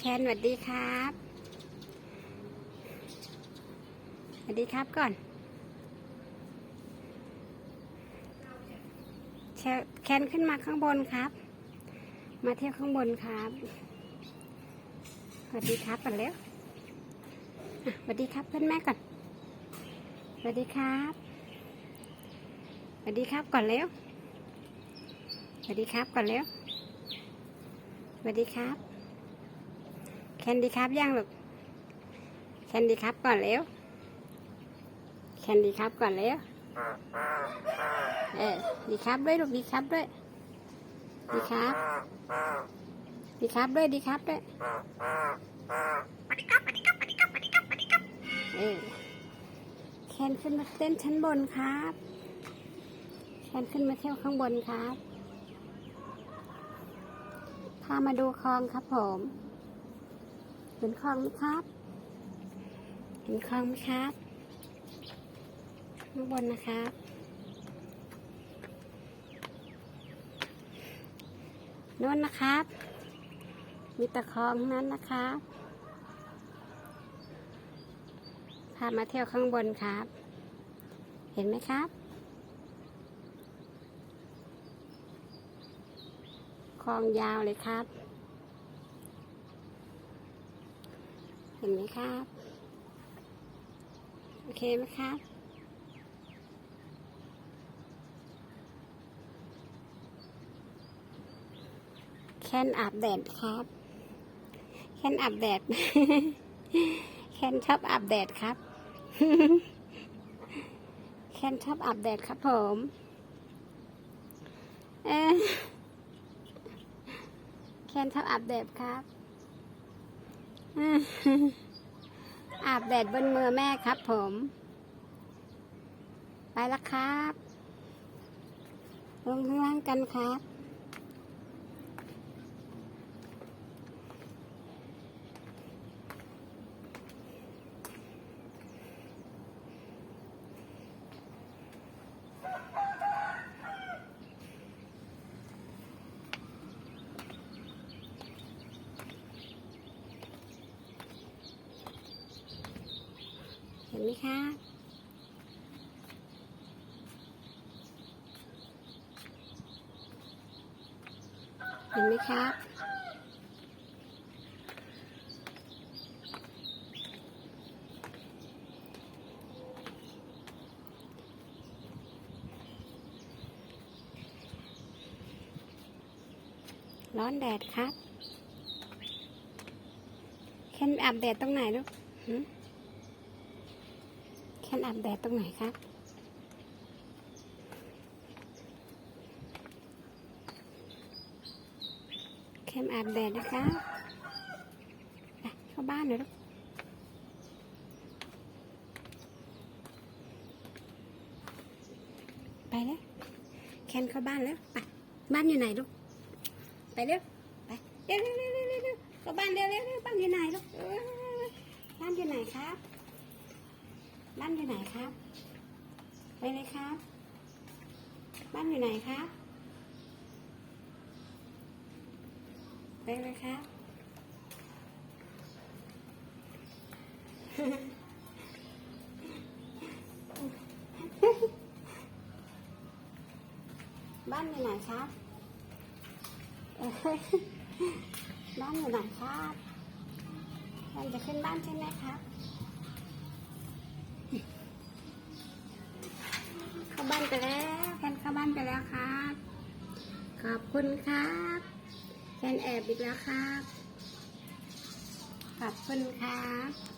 แคนสวัสดีครับสวัสดีครับก่อนแคนขึ้นมาข้างบนครับ มาเที่ยวข้างบนครับสวัสดีครับก่อนเร็วสวัสดีครับเพื่อนแม่ก่อนสวัสดีครับสวัสดีครับก่อนเร็วสวัสดีครับก่อนเร็วสวัสดีครับ แคนดี้ครับย่างลูกแคนดี้ครับก่อนเร็วแคนดี้ครับก่อนเร็วเออดีครับด้วยลูกดีครับด้วยดีครับดีครับด้วยดีครับด้วยเออแคนขึ้นมาเต้นชั้นบนครับแคนขึ้นมาเที่ยวข้างบนครับพามาดูคลองครับผม เห็นคลองไหมครับ เห็นคลองไหมครับข้างบนนะครับโน้นนะครับ มีตะคลองทั้งนั้นนะครับพามาเที่ยวข้างบนครับ เห็นไหมครับ คลองยาวเลยครับ เห็นไหมครับ โอเคไหมครับ แคนอาบแดดครับ แคนอาบแดดแคนชอบอาบแดดครับแคนชอบอาบแดดครับผมเอ้ยแคนชอบอาบแดดครับ อาบแดดบนมือแม่ครับผม ไปแล้วครับลงข้างล่างกันครับ เห็นไหมคะเห็นไหมครับร้อนแดดครับแค่อาบแดดตรงไหนลูก แค่อาบแดดตรงไหนครับแค่อาบแดดนะคะไปเข้าบ้านเลยลูกไปแล้วแคนเข้าบ้านแล้วไปบ้านอยู่ไหนลูกไปเร็วไปเร็วเร็วเร็วเร็วเร็วเร็วเข้าบ้านเร็วเร็วเร็วบ้านอยู่ไหนลูกเออบ้านอยู่ไหนครับ บ้านอยู่ไหนครับ ไปเลยครับ บ้านอยู่ไหนครับ ไปเลยครับบ้านอยู่ไหนครับ บ้านอยู่ไหนครับเราจะขึ้นบ้านใช่ไหมครับ คุณครับแฟนแอบอีกแล้วครับ ขอบคุณครับ